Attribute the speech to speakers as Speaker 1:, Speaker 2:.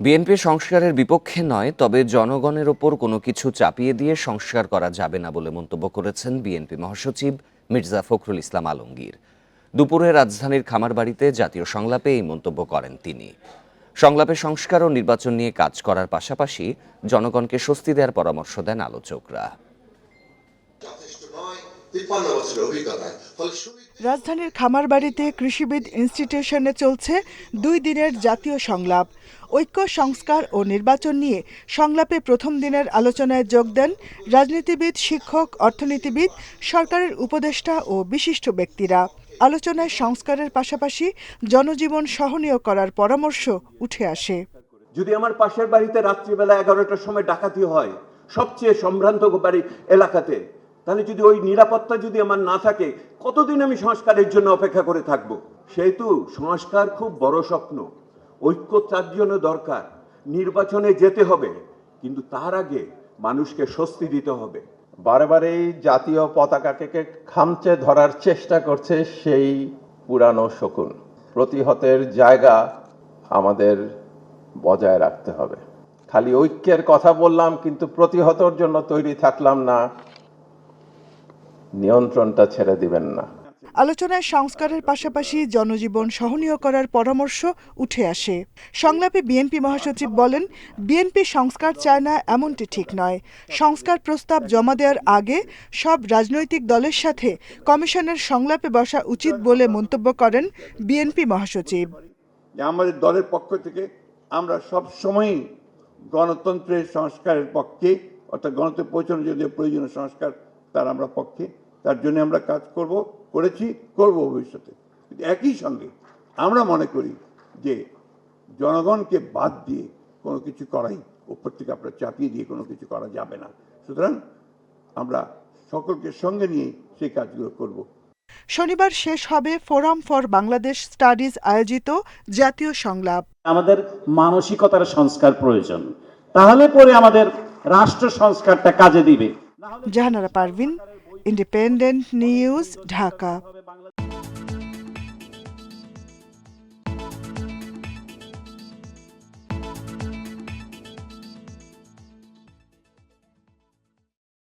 Speaker 1: BNP সংস্কারের বিপক্ষে নয়, তবে জনগণের ওপর কোনো কিছু চাপিয়ে দিয়ে সংস্কার করা যাবে না বলে মন্তব্য করেছেন বিএনপি মহাসচিব মির্জা ফখরুল ইসলাম আলমগীর। দুপুরে রাজধানীর খামারবাড়িতে জাতীয় সংলাপে এই মন্তব্য করেন তিনি। সংলাপে সংস্কার ও নির্বাচন নিয়ে কাজ করার পাশাপাশি জনগণকে স্বস্তি দেওয়ার পরামর্শ দেন আলোচকরা।
Speaker 2: তিপ্পান্ন বছরের অভিজ্ঞতায়। ফলে
Speaker 3: রাজধানীর খামারবাড়িতে কৃষিবিদ ইনস্টিটিউশনে চলছে দুই দিনের জাতীয় সংলাপ। ঐক্য সংস্কার ও নির্বাচন নিয়ে সংলাপে প্রথম দিনের আলোচনায় যোগ দেন রাজনীতিবিদ শিক্ষক অর্থনীতিবিদ সরকারের উপদেষ্টা ও বিশিষ্ট ব্যক্তিরা। আলোচনায় সংস্কারের পাশাপাশি জনজীবন সহনীয় করার পরামর্শ উঠে আসে।
Speaker 4: যদি আমার পাশের বাড়িতে রাত্রিবেলা এগারোটার সময় ডাকাতি হয় সবচেয়ে সম্ভ্রান্ত বাড়ি এলাকাতে তাহলে যদি ওই নিরাপত্তা যদি আমার না থাকে, কতদিন আমি সংস্কারের জন্য অপেক্ষা করে থাকব? সেহেতু সংস্কার খুব বড় স্বপ্ন। ঐক্য তার জন্য দরকার। নির্বাচনে যেতে হবে, কিন্তু তার আগে মানুষকে স্বস্তি দিতে হবে।
Speaker 5: বারে বারেই জাতীয় পতাকাকে খামচে ধরার চেষ্টা করছে সেই পুরানো শকুন। প্রতিহতের জায়গা আমাদের বজায় রাখতে হবে। খালি ঐক্যের কথা বললাম, কিন্তু প্রতিহতর জন্য তৈরি থাকলাম না। নিয়ন্ত্রণটা ছেড়ে দিবেন না।
Speaker 3: আলোচনায় সংস্কারের পাশাপাশি জনজীবন সহনীয় করার পরামর্শ উঠে আসে। সংলাপে বিএনপি মহাসচিব বলেন বিএনপি সংস্কার চায় না এমনটি ঠিক নয়। সংস্কার প্রস্তাব জমা দেওয়ার আগে সব রাজনৈতিক দলের সাথে কমিশনের সংলাপে বসা উচিত বলে মন্তব্য করেন বিএনপি মহাসচিব।
Speaker 6: যে আমাদের দলের পক্ষ থেকে আমরা সব সময়ই গণতন্ত্রের সংস্কারের পক্ষে অর্থাৎ গণতন্ত্রে পৌঁছানোর জন্য যে প্রয়োজনীয় সংস্কার তার আমরা পক্ষে তার জন্য আমরা কাজ করব করেছি করব ভবিষ্যতে। কিন্তু একই সঙ্গে আমরা মনে করি যে জনগণকে বাদ দিয়ে কোনো কিছু করাই উপর থেকে আপনার চাপিয়ে দিয়ে কোনো কিছু করা যাবে না। সুতরাং আমরা সকলকে সঙ্গে নিয়ে সেই কাজগুলো করব।
Speaker 3: শনিবার শেষ হবে ফোরাম ফর বাংলাদেশ স্টাডিজ আয়োজিত জাতীয় সংলাপ।
Speaker 7: আমাদের মানসিকতার সংস্কার প্রয়োজন। তাহলে পরে আমাদের রাষ্ট্র সংস্কারটা কাজে দিবে।
Speaker 3: Jahanara Parvin independent news Dhaka